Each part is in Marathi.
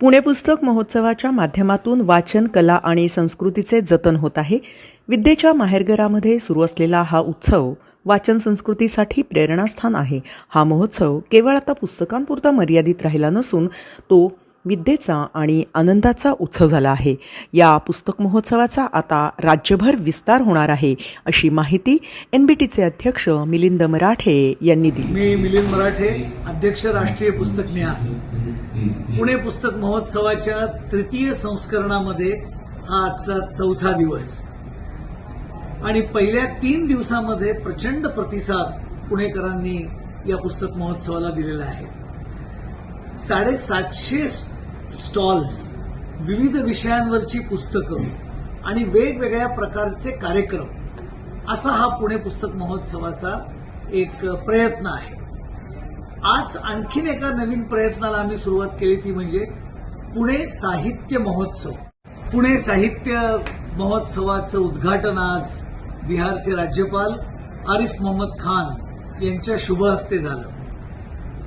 पुणे पुस्तक महोत्सवाच्या माध्यमातून वाचन कला आणि संस्कृतीचे जतन होत आहे. विद्येच्या माहेरघरामध्ये सुरू असलेला हा उत्सव वाचन संस्कृतीसाठी प्रेरणास्थान आहे. हा महोत्सव केवळ आता पुस्तकांपुरता मर्यादित राहिला नसून तो विद्येचा आणि आनंदाचा उत्सव झाला आहे. या पुस्तक महोत्सवाचा आता राज्यभर विस्तार होणार आहे अशी माहिती एन बी टीचे अध्यक्ष मिलिंद मराठे यांनी दिली. मी मिलिंद मराठे अध्यक्ष राष्ट्रीय पुस्तक न्यास पुणे पुस्तक महोत्सवाच्या तृतीय संस्करणामध्ये हा आजचा चौथा दिवस. आणि पहिल्या तीन दिवसामध्ये प्रचंड प्रतिसाद पुणेकरांनी या पुस्तक महोत्सवाला दिलेला आहे. साडेसातशे स्टॉल्स विविध विषयांवरची पुस्तकं आणि वेगवेगळ्या प्रकारचे कार्यक्रम असा हा पुणे पुस्तक महोत्सवाचा एक प्रयत्न आहे. आज आणखीन एका नवीन प्रयत्नाला आम्ही सुरुवात केली ती म्हणजे पुणे साहित्य महोत्सव. पुणे साहित्य महोत्सवाचं उद्घाटन आज बिहारचे राज्यपाल आरिफ मोहम्मद खान यांच्या शुभ हस्ते झालं.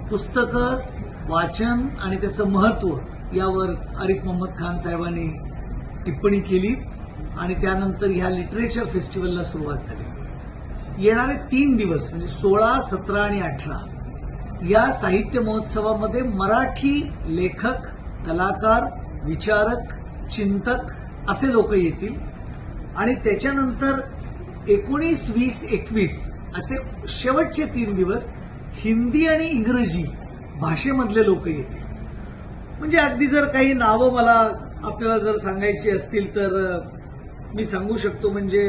पुस्तकं वाचन आणि त्याचं महत्त्व यावर आरिफ मोहम्मद खान साहेबांनी टिप्पणी केली आणि त्यानंतर ह्या लिटरेचर फेस्टिवलला सुरुवात झाली. येणारे तीन दिवस म्हणजे सोळा सतरा आणि अठरा या साहित्य महोत्सवामध्ये मराठी लेखक कलाकार विचारक चिंतक असे लोक येतील. आणि त्याच्यानंतर एकोणीस वीस एकवीस असे शेवटचे तीन दिवस हिंदी आणि इंग्रजी भाषेमधले लोक येतील. म्हणजे अगदी जर काही नावं मला आपल्याला जर सांगायची असतील तर मी सांगू शकतो म्हणजे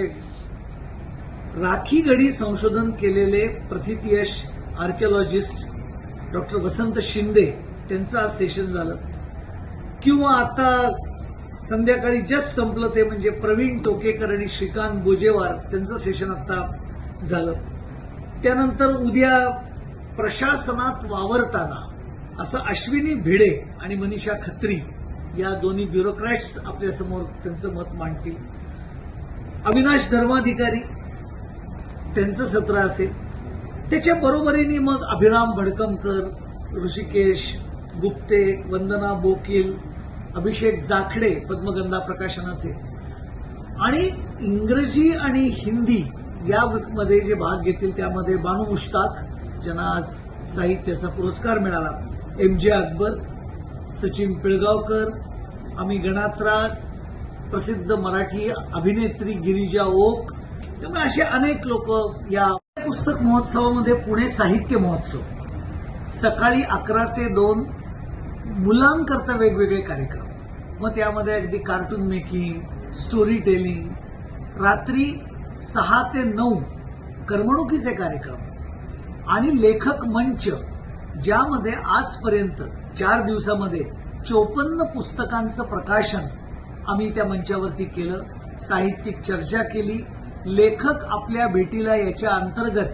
राखी गडी संशोधन केलेले प्रथितयश आर्किओलॉजिस्ट डॉक्टर वसंत शिंदे त्यांचं आज सेशन झालं. किंवा आता संध्याकाळी जस्ट संपलं ते म्हणजे प्रवीण टोकेकर आणि श्रीकांत बोजेवार त्यांचं सेशन आता झालं. त्यानंतर उद्या प्रशासनात वावरताना असं अश्विनी भिडे आणि मनीषा खत्री या दोन्ही ब्युरोक्रॅट्स आपल्यासमोर त्यांचं मत मांडतील. अविनाश धर्माधिकारी त्यांचं सत्र असेल. त्याच्या बरोबरीने मग अभिराम भडकमकर ऋषिकेश गुप्ते वंदना बोकील अभिषेक जाखडे पद्मगंधा प्रकाशनाचे. आणि इंग्रजी आणि हिंदी या मध्ये जे भाग घेतील त्यामध्ये बानू मुश्ताक ज्यांना आज साहित्याचा पुरस्कार मिळाला. एम जे अकबर सचिन पिळगावकर आम्ही गणात्रा प्रसिद्ध मराठी अभिनेत्री गिरिजा ओक त्यामुळे असे अनेक लोक या पुस्तक महोत्सवामध्ये पुणे साहित्य महोत्सव. सकाळी अकरा ते दोन मुलांकरता वेगवेगळे कार्यक्रम. मग त्यामध्ये अगदी कार्टून मेकिंग स्टोरी टेलिंग रात्री सहा ते नऊ करमणुकीचे कार्यक्रम आणि लेखक मंच ज्यामध्ये आजपर्यंत चार दिवसामध्ये चोपन्न पुस्तकांचं प्रकाशन आम्ही त्या मंचावरती केलं साहित्यिक चर्चा केली लेखक आपल्या भेटीला याच्या अंतर्गत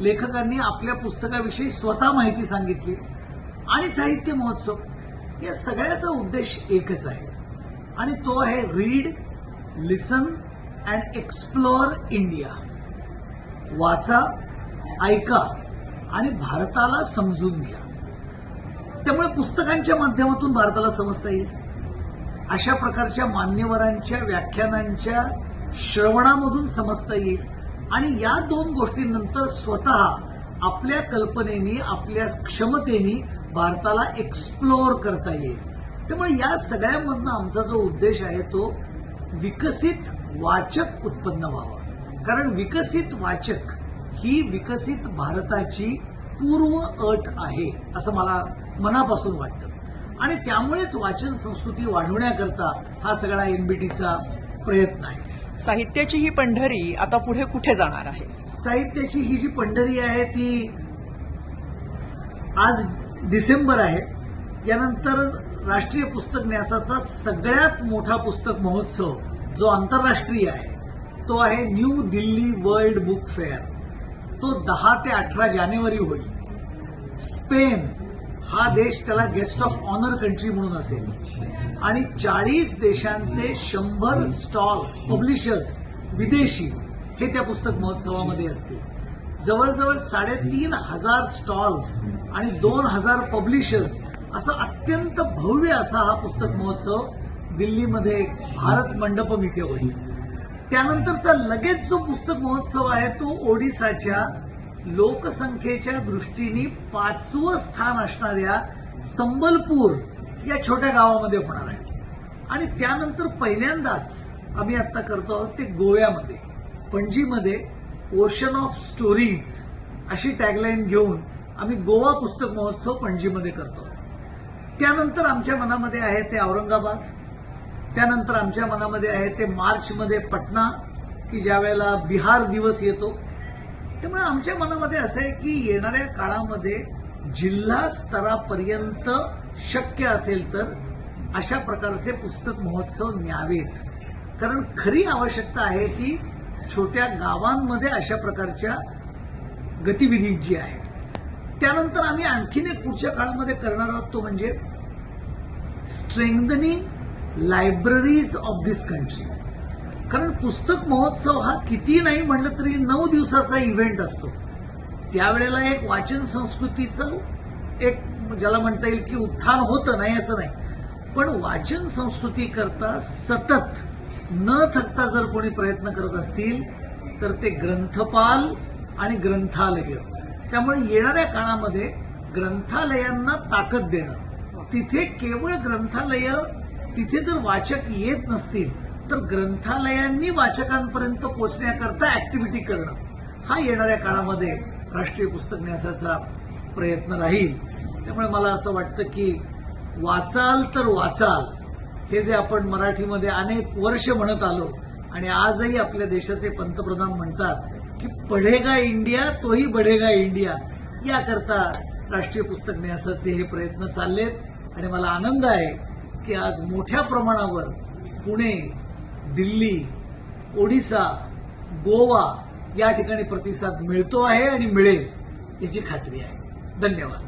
लेखकांनी आपल्या पुस्तकाविषयी स्वतः माहिती सांगितली आणि साहित्य महोत्सव. या सगळ्याचा उद्देश एकच आहे. आणि तो आहे read listen and explore India वाचा ऐका आणि भारताला समजून घ्या. त्यामुळे पुस्तकांच्या माध्यमातून भारताला समजता येईल. अशा प्रकारच्या मान्यवरांच्या व्याख्यानांच्या श्रवणामधून समजता येईल. आणि या दोन गोष्टींनंतर स्वतः आपल्या कल्पनेनी आपल्या क्षमतेनी भारताला एक्सप्लोअर करता येईल. त्यामुळे या सगळ्यामधनं आमचा जो उद्देश आहे तो विकसित वाचक उत्पन्न व्हावा. कारण विकसित वाचक ही विकसित भारताची पूर्व अट आहे असं मला मनापासून वाटतं. आणि त्यामुळेच वाचन संस्कृती वाढवण्याकरता हा सगळा एनबीटीचा प्रयत्न आहे. साहित्याची ही पंढरी आता पुढे कुठे जाणार आहे? साहित्याची ही जी पंढरी आहे ती आज डिसेंबर आहे. यानंतर राष्ट्रीय पुस्तक न्यासाचा सगळ्यात मोठा पुस्तक महोत्सव जो आंतरराष्ट्रीय आहे तो आहे New Delhi world book fair. तो दहा ते अठरा जानेवारी होईल. स्पेन हा देश त्याला गेस्ट ऑफ ऑनर कंट्री म्हणून असेल. आणि चाळीस देशांचे शंभर स्टॉल्स पब्लिशर्स विदेशी हे त्या पुस्तक महोत्सवामध्ये असतील. जवळजवळ साडेतीन हजार स्टॉल्स आणि दोन हजार पब्लिशर्स असा अत्यंत भव्य असा हा पुस्तक महोत्सव दिल्लीमध्ये भारत मंडपम इथे होईल. त्यानंतरचा लगेच जो पुस्तक महोत्सव आहे तो ओडिसाच्या लोकसंख्येच्या दृष्टीने पाचवं स्थान असणाऱ्या संबलपूर या छोट्या गावामध्ये होणार आहे. आणि त्यानंतर पहिल्यांदाच आम्ही आता करतो आहोत ते गोव्यामध्ये पणजीमध्ये ओशन ऑफ स्टोरीज अशी टॅगलाईन घेऊन आम्ही गोवा पुस्तक महोत्सव पणजीमध्ये करतो त्यानंतर आमच्या मनामध्ये आहे ते औरंगाबाद त्यानंतर आमच्या मनामध्ये आहे ते मार्चमध्ये पटना की ज्या वेळेला बिहार दिवस येतो त्यामुळे आमच्या मनामध्ये असं आहे की येणाऱ्या काळामध्ये जिल्हा स्तरापर्यंत शक्य असेल तर अशा प्रकारचे पुस्तक महोत्सव न्यावेत. कारण खरी आवश्यकता आहे ती छोट्या गावांमध्ये अशा प्रकारच्या गतिविधी जी आहे. त्यानंतर आम्ही आणखीन एक पुढच्या काळामध्ये करणार आहोत तो म्हणजे strengthening libraries of this country कारण पुस्तक महोत्सव हा किती नाही म्हणलं तरी नऊ दिवसाचा इव्हेंट असतो. त्यावेळेला एक वाचन संस्कृतीचं एक ज्याला म्हणता येईल की उत्थान होतं नाही असं नाही. पण वाचन संस्कृती करता सतत न थकता जर कोणी प्रयत्न करत असतील तर ते ग्रंथपाल आणि ग्रंथालय. त्यामुळे येणाऱ्या काळामध्ये ग्रंथालयांना ताकद देणं. तिथे केवळ ग्रंथालय तिथे जर वाचक येत नसतील तर ग्रंथालयांनी वाचकांपर्यंत पोहोचण्याकरता ऍक्टिव्हिटी करणं. हा येणाऱ्या काळामध्ये राष्ट्रीय पुस्तक न्यासाचा प्रयत्न राहील. त्यामुळे मला असं वाटतं की वाचाल तर वाचाल. हे जे आपण मराठीमध्ये अनेक वर्ष म्हणत आलो आणि आजही आपल्या देशाचे पंतप्रधान म्हणतात की पढेगा इंडिया तोही बढेगा इंडिया. याकरता राष्ट्रीय पुस्तक न्यासाचे हे प्रयत्न चाललेत. आणि मला आनंद आहे की आज मोठ्या प्रमाणावर पुणे दिल्ली ओडिसा गोवा या ठिकाणी प्रतिसाद मिळतो आहे आणि मिळेल याची खात्री आहे. धन्यवाद.